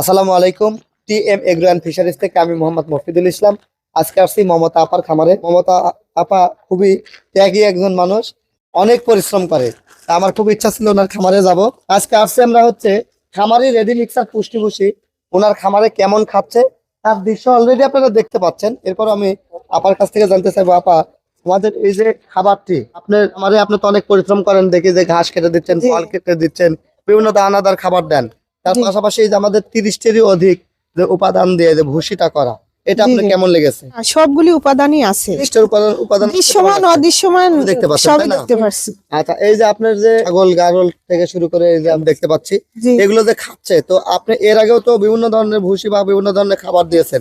আসসালামু আলাইকুম T M agro and fisheries থেকে আমি মোহাম্মদ মফিদুল ইসলাম। আজকে আসছি মমতা আপার খামারে। মমতা আপা খুবই ত্যাগী একজন মানুষ অনেক পরিশ্রম করে। আমার খুব ইচ্ছা ছিল ওনার খামারে যাব। আজকে আসছি আমরা হচ্ছে খামারি রেডি মিক্সার পুষ্টি ভুষি ওনার খামারে কেমন খাচ্ছে তার দৃশ্য অলরেডি আপনারা দেখতে পাচ্ছেন। এরপর আমি আপার কাছ থেকে জানতে চাইব আপা আমাদের এই যে খাবারটি আপনার আমারে আপনি তো অনেক পরিশ্রম করেন দেখি যে ঘাস কেটে দিচ্ছেন। ফল কেটে দিচ্ছেন বিভিন্ন দানাদার খাবার দেন। তার পাশাপাশি এই যে আমাদের তিরিশটিরই অধিক যে উপাদান দিয়ে যে ভুসিটা করা এটা আপনার কেমন লেগেছে? সবগুলি উপাদানই আছে। তিরিশটার উপাদান উপাদান দৃশ্যমান অদৃশ্যমান দেখতে পাচ্ছেন, সবই দেখতে পারছি। আচ্ছা এই যে আপনার যে ছাগল গারল থেকে শুরু করে এই যে আমি দেখতে পাচ্ছি এগুলো যে খাচ্ছে তো আপনি এর আগেও তো বিভিন্ন ধরনের ভুসি বা বিভিন্ন ধরনের খাবার দিয়েছেন।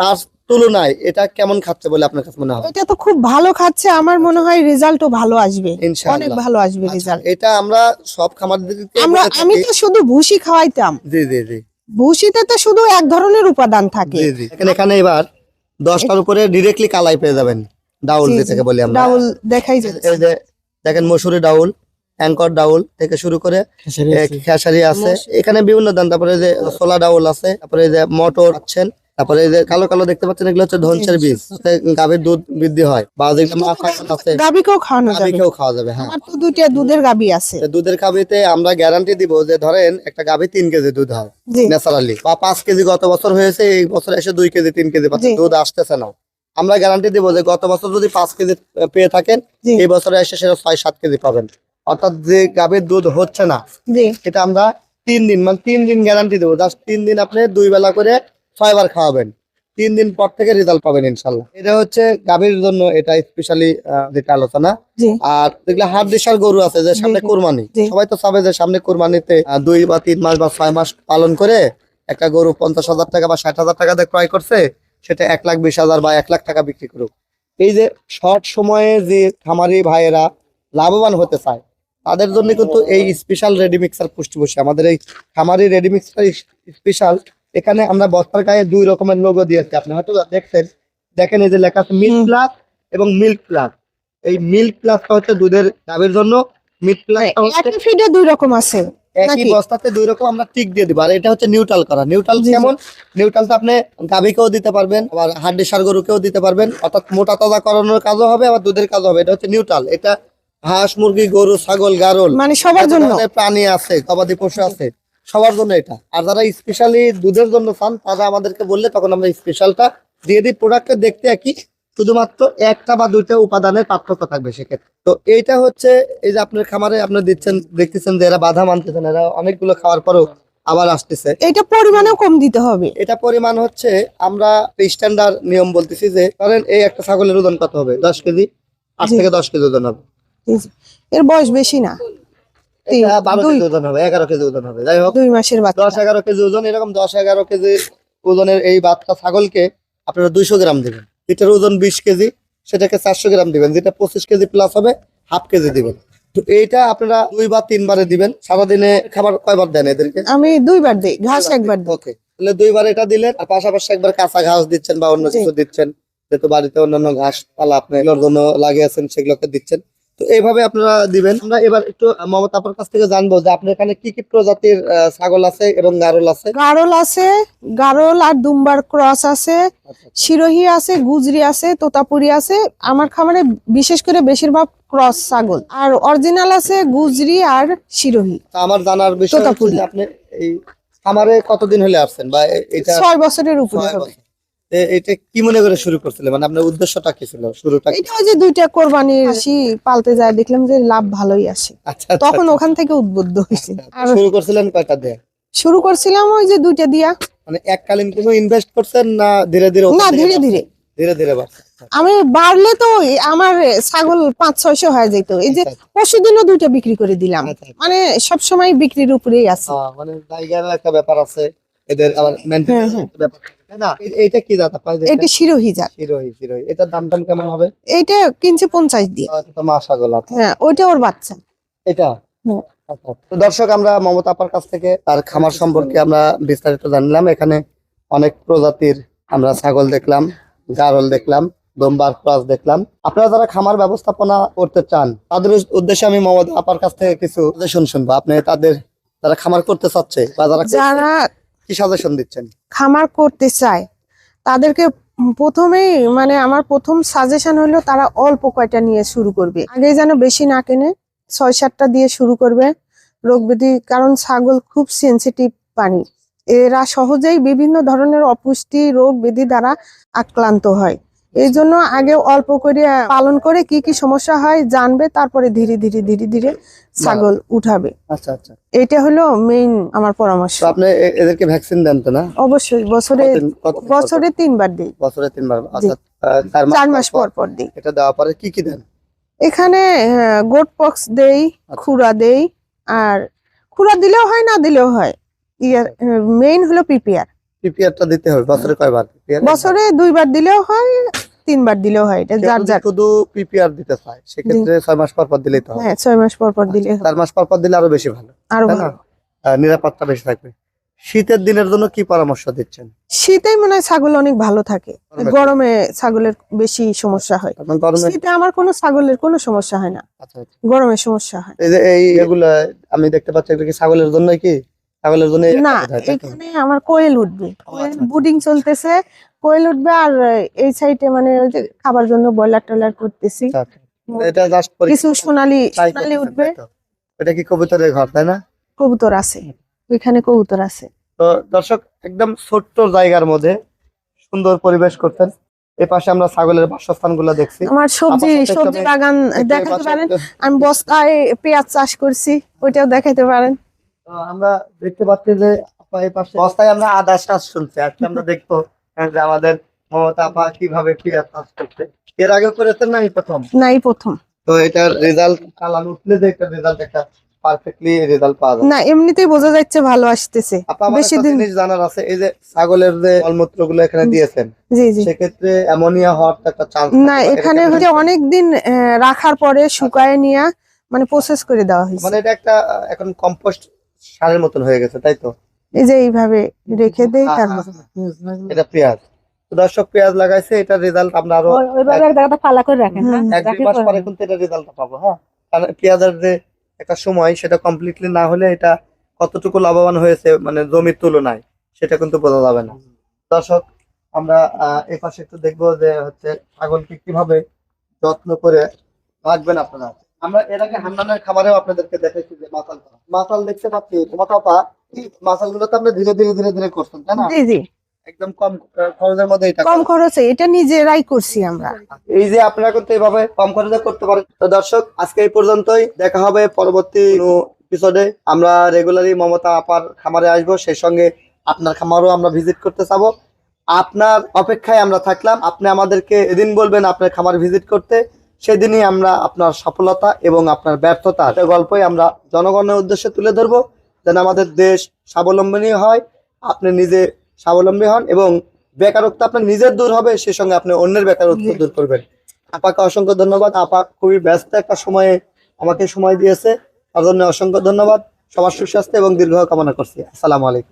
তার তুলনায় এটা কেমন খাচ্ছে বলে আপনার কাছে মনে হয়? এটা তো খুব ভালো খাচ্ছে আমার মনে হয় রেজাল্টও ভালো আসবে। অনেক ভালো আসবে আচ্ছা, রেজাল্ট। এটা আমরা সব খামারদেরকে আমরা আমি তো শুধু ভুসি খাওয়াইতাম। জি জি জি। ভুসিতে তো শুধু এক ধরনের উপাদান থাকে। জি জি। এখানে এখানে এবার দশটার উপরে ডিরেক্টলি কালাই পেয়ে যাবেন। ডাউল। যেটাকে বলি আমরা। ডাউল দেখাই যাচ্ছে। এই যে দেখেন মসুরি ডাউল অ্যাঙ্কর ডাউল থেকে শুরু করে খেসারি আছে। এখানে বিভিন্ন দান তারপরে যে সোলা ডাউল আছে তারপরে যে মটর পাচ্ছেন তারপরে এই যে কালো কালো দেখতে পাচ্ছেন এগুলো হচ্ছে ধনসের বীজ। গাভীর দুধ বৃদ্ধি হয়। বা যেগুলো মাথা আছে গাবিকেও খাওয়ানো যাবে। গাভীকেও খাওয়া যাবে হ্যাঁ। আমার তো দুইটা দুধের গাবি আছে। তো দুধের গাভীতে আমরা গ্যারান্টি দিব যে ধরেন একটা গাভী তিন কেজি দুধ হয় ন্যাচারালি। বা পাঁচ কেজি গত বছর হয়েছে এই বছর এসে দুই কেজি তিন কেজি পাচ্ছে দুধ আসতেছে না। আমরা গ্যারান্টি দিব যে গত বছর যদি পাঁচ কেজি পেয়ে থাকেন এই বছরে এসে সেটা ছয় সাত কেজি পাবেন। অর্থাৎ যে গাভীর দুধ হচ্ছে না এটা আমরা তিন দিন মানে তিন দিন গ্যারান্টি দেবো। জাস্ট তিন দিন আপনি দুই বেলা করে ছয়বার খাওয়াবেন। তিন দিন পর থেকে রেজাল্ট পাবেন ইনশাল্লাহ। এটা হচ্ছে গাভীর জন্য এটা স্পেশালি যেটা আলোচনা। আর যেগুলো হাট দেশার গরু আছে যে সামনে। কোরবানি। সবাই তো চাবে যে সামনে কোরবানিতে দুই বা তিন মাস বা ছয় মাস পালন করে একটা গরু পঞ্চাশ হাজার টাকা বা ষাট হাজার টাকা দিয়ে ক্রয় করছে সেটা এক লাখ বিশ হাজার বা এক লাখ টাকা বিক্রি করুক। এই যে শর্ট সময়ে যে খামারি ভাইয়েরা লাভবান হতে চায় তাদের জন্য কিন্তু এই স্পেশাল রেডি মিক্সার পুষ্টি বসে। আমাদের এই খামারি রেডি মিক্সার স্পেশাল এখানে আমরা বস্তার গায়ে দুই রকমের লোগো দিয়েছি। আপনি হয়তো দেখছেন দেখেন এই যে লেখা আছে মিল্ক। প্লাস এবং মিল্ক প্লাস এই মিল্ক প্লাসটা হচ্ছে দুধের গাভীর জন্য মিল্ক প্লাস একই ফিডে দুই রকম আছে একই বস্তাতে দুই রকম আমরা টিক দিয়ে দিব। আর এটা হচ্ছে নিউট্রাল করা। নিউট্রাল যেমন নিউট্রালটা আপনি গাভীকেও দিতে পারবেন আবার হাড্ডি সার গরুকেও দিতে পারবেন। অর্থাৎ মোটা তাজা করানোর কাজও হবে আবার দুধের কাজও হবে। এটা হচ্ছে নিউট্রাল এটা হাঁস মুরগি গরু ছাগল গারল। মানে সবার জন্য? প্রাণী আছে গবাদি পশু আছে। সবার জন্য এটা। আর যারা স্পেশালি দুধের জন্য চান তারা আমাদেরকে বললে তখন আমরা স্পেশালটা দিয়ে দিই। প্রোডাক্টের দেখতে একই শুধুমাত্র একটা বা দুইটা উপাদানের পার্থক্য থাকবে সেক্ষেত্রে। তো এইটা হচ্ছে এই যে আপনার খামারে আপনি দিচ্ছেন দেখতেছেন যে এরা বাধা মানতেছেন এরা অনেকগুলো খাওয়ার পরেও আবার আসতেছে। এটা পরিমাণেও কম দিতে হবে। এটা পরিমাণ হচ্ছে আমরা স্ট্যান্ডার্ড নিয়ম বলতেছি যে ধরেন এই একটা ছাগলের ওজন কত হবে? দশ কেজি? আট থেকে দশ কেজি ওজন হবে। এর বয়স বেশি না। কেজি ওজন হবে এগারো কেজি ওজন হবে যাই হোক। দুই মাসের বাচ্চা। দশ এগারো কেজি ওজন এরকম দশ এগারো কেজি ওজনের এই বাচ্চা ছাগলকে আপনারা দুইশো গ্রাম দিবেন। যেটার ওজন বিশ কেজি সেটাকে চারশো গ্রাম দিবেন যেটা পঁচিশ কেজি প্লাস হবে হাফ কেজি দিবেন। তো এইটা আপনারা দুই তিনবারে দিবেন সারাদিনে খাবার কয়বার দেন এদেরকে? আমি দুইবার দিই ঘাস একবার ওকে। তাহলে দুইবার এটা দিলেন আর পাশাপাশি একবার কাঁচা ঘাস দিচ্ছেন বা অন্য কিছু দিচ্ছেন যেহেতু বাড়িতে অন্যান্য ঘাস পালা আপনি এগুলোর জন্য লাগিয়েছেন সেগুলোকে দিচ্ছেন। তো এইভাবে আপনারা দিবেন। আমরা এবার একটু মমতা আপনার কাছ থেকে জানব যে আপনার এখানে কি কি প্রজাতির ছাগল আছে এবং গারল আছে? গারল আছে গারল আর দুম্বার ক্রস আছে আচ্ছা, শিরোহি আছে গুজরি আছে তোতাপুরি আছে। আমার খামারে বিশেষ করে বেশিরভাগ ক্রস ছাগল। আর অরিজিনাল আছে গুজরি আর শিরোহি। তা আমার জানার বিষয় আপনি এই খামারে কতদিন হলে আসছেন বা এটা ছয় বছরের উপরে হবে। এটা কি মনে করে শুরু করছিলেন মানে আপনার উদ্দেশ্যটা কি ছিল শুরুটা? এটা ওই যে দুইটা কোরবানির হাসি পালতে যায় দেখলাম যে লাভ ভালোই আসে। আচ্ছা আচ্ছা, তখন ওখান থেকে উদ্বুদ্ধ হয়েছে। আচ্ছা। শুরু করছিলেন কয়টা দিয়ে? শুরু করছিলাম ওই যে দুইটা দিয়া। মানে এককালীন কোনো ইনভেস্ট করছেন না ধীরে ধীরে না ধীরে ধীরে। ধীরে ধীরে আমি বাড়লে তো আমার ছাগল পাঁচ ছয়শো হয়ে যেত। এই যে আচ্ছা, দুইটা বিক্রি করে দিলাম। আচ্ছা, আচ্ছা। মানে সব সময় বিক্রির উপরেই আছে। আহ, মানে জায়গার একটা ব্যাপার আছে। এদের আবার হ্যাঁ, ব্যাপার না? এ- কি জাত এটা শিরোহি জাত। হিরোই হিরোই এটার দাম টাম কেমন হবে? এইটা কিনছে পঞ্চাশ দিয়ে। তো মাশাআল্লাহ। আছে হ্যাঁ ওইটা ওর বাচ্চা। এটা? হ্যাঁ। আচ্ছা। তো দর্শক আমরা মমতা আপার কাছ থেকে তার খামার সম্পর্কে আমরা বিস্তারিত জানলাম। এখানে অনেক প্রজাতির আমরা ছাগল দেখলাম গারল দেখলাম দোমবার ক্রস দেখলাম। আপনারা যারা খামার ব্যবস্থাপনা করতে চান তাদের উদ্দেশ্যে আমি মমতা আপার কাছ থেকে কিছু সাজেশন শুনব। আপনি তাদের যারা খামার করতে চাচ্ছে বা যারা যারা কি সাজেশন দিচ্ছেন? খামার করতে চায়। তাদেরকে প্রথমেই মানে আমার প্রথম সাজেশন হলো তারা অল্প কয়টা নিয়ে শুরু করবে। আগে যেন বেশি না কেনে ছয় সাতটা দিয়ে শুরু করবে। রোগ ব্যাধি, কারণ ছাগল খুব সেন্সিটিভ প্রাণী। এরা সহজেই বিভিন্ন ধরনের অপুষ্টি, রোগ ব্যাধি দ্বারা আক্রান্ত হয়। এই জন্য আগে অল্প করে পালন করে কি কি সমস্যা হয় জানবে তারপরে ধীরে ধীরে ধীরে ধীরে ছাগল উঠাবে। আচ্ছা আচ্ছা। এটা হলো মেইন আমার পরামর্শ। আপনি এদেরকে ভ্যাকসিন দেন তো না? অবশ্যই বছরে? বছরে তিনবার দিই। বছরে তিনবার আচ্ছা চার মাস পর পর। দিই। এটা দেওয়ার পরে কি কি দেন? এখানে গোট পক্স দেই আচ্ছা। খুরা দেই আর খুরা দিলেও হয় না দিলেও হয়। ইয়ার মেইন হলো পিপিআর। পিপিআরটা দিতে হবে বছরে কয়বার? বছরে দুইবার দিলেও হয় তিনবার দিলেও হয় এটা যার যার। শুধু পিপিআর দিতে চায় সেক্ষেত্রে ছয় মাস পর পর দিলেই তো হ্যাঁ ছয় মাস পর পর দিলে হয়। চার মাস পর পর দিলে আরও বেশি ভালো। আরও ভালো। নিরাপত্তা বেশি থাকবে। শীতের দিনের জন্য কি পরামর্শ দিচ্ছেন? শীতেই মনে হয় ছাগল অনেক ভালো থাকে। গরমে- ছাগলের বেশি সমস্যা হয়। শীতে আমার কোনো ছাগলের কোনো সমস্যা হয় না। আচ্ছা আচ্ছা। গরমে সমস্যা হয়। এই যে এই এগুলা আমি দেখতে পাচ্ছি এগুলো কি ছাগলের জন্য কি? ছাগলের জন্য না এখানে আমার কোয়েল উঠবে। আচ্ছা। বুডিং চলতেছে। কোয়েল উঠবে আর এই সাইডে মানে খাবার জন্য ব্রয়লার টয়লার করতেছি। এটা জাস্ট কিছু সোনালি সোনালি উঠবে। এটা কি কবুতরের ঘর তাই না? কবুতর আছে। ওইখানে কবুতর আছে। তো দর্শক একদম ছোট্ট জায়গার মধ্যে সুন্দর পরিবেশ করতেন। এই পাশে আমরা ছাগলের বাসস্থানগুলো দেখছি। আমার সবজি সবজি বাগান দেখাতে পারেন। আমি বস্তায় পেঁয়াজ চাষ করছি ওইটাও দেখাতে পারেন। আমরা দেখতে পাচ্ছি যে পাশে বস্তায় আমরা আদা চাষ শুনছি। আজকে আমরা দেখব যে আমাদের মমতা আপা কীভাবে পেঁয়াজ চাষ করছে। এর আগে করেছেন না প্রথম? নাই প্রথম। তো এটার রেজাল্ট কালান উঠলে যে একটা রেজাল্ট একটা পারফেক্টলি রেজাল্ট পাওয়া যায় না এমনিতেই বোঝা যাচ্ছে ভালো আসতেছে। বেশি দিন- জানার আছে এই যে ছাগলের যে মলমূত্রগুলো এখানে দিয়েছেন জি জি। সেক্ষেত্রে অ্যামোনিয়া হওয়ার একটা চান্স না এখানে হচ্ছে অনেক দিন রাখার পরে শুকায় নিয়ে মানে প্রসেস করে দেওয়া হয়েছে। মানে এটা একটা এখন কম্পোস্ট সারের মতন হয়ে গেছে তাই তো? এই যে এইভাবে রেখে দেই তারপর এটা পেঁয়াজ। তো দর্শক পেঁয়াজ লাগাইছে এটার রেজাল্ট আমরা আরও ফালা করে রাখেন। হ্যাঁ? এক দুই মাস পরে- কিন্তু এটা রেজাল্টটা পাবো হ্যাঁ? কারণ পেঁয়াজের যে একটা সময় সেটা কমপ্লিটলি না হলে এটা কতটুকু লাভবান হয়েছে মানে জমির তুলনায় সেটা কিন্তু বোঝা যাবে না। দর্শক আমরা আহ, এই পাশে একটু দেখব যে হচ্ছে ছাগলকে কীভাবে যত্ন করে রাখবেন আপনারা। আমরা এর আগে হান্নানের খাবারেও আপনাদেরকে দেখেছি যে মাতাল করা। মাতাল দেখতে পাচ্ছি তোমাকে পা মাতালগুলো তো আপনি ধীরে ধীরে ধীরে ধীরে করছেন তাই না? জি জি। একদম কম খরচের মধ্যে এটা কম খরচে এটা নিজেরাই করছি আমরা। এই যে আপনারা কিন্তু এইভাবে কম খরচে করতে পারেন। তো দর্শক আজকে এই পর্যন্তই। দেখা হবে পরবর্তী এপিসোডে আমরা রেগুলারই মমতা আপার খামারে আসব। সেই সঙ্গে আপনার খামারও আমরা ভিজিট করতে চাবো। আপনার অপেক্ষায় আমরা থাকলাম। আপনি আমাদেরকে এদিন বলবেন আপনার খামার ভিজিট করতে। সেদিনই আমরা আপনার সফলতা এবং আপনার ব্যর্থতা গল্পই আমরা জনগণের উদ্দেশ্যে তুলে ধরবো। যেন আমাদের দেশ স্বাবলম্বী হয়, আপনি নিজে স্বাবলম্বী হন এবং বেকারত্ব আপনার নিজের দূর হবে, সেই সঙ্গে আপনি অন্যের বেকারত্ব দূর করবেন। আপাকে অসংখ্য ধন্যবাদ। আপা খুবই ব্যস্ত একটা সময়ে আমাকে সময় দিয়েছে। তার জন্য অসংখ্য ধন্যবাদ। সবার সুস্বাস্থ্য এবং দীর্ঘ কামনা করছি। আসসালামু আলাইকুম।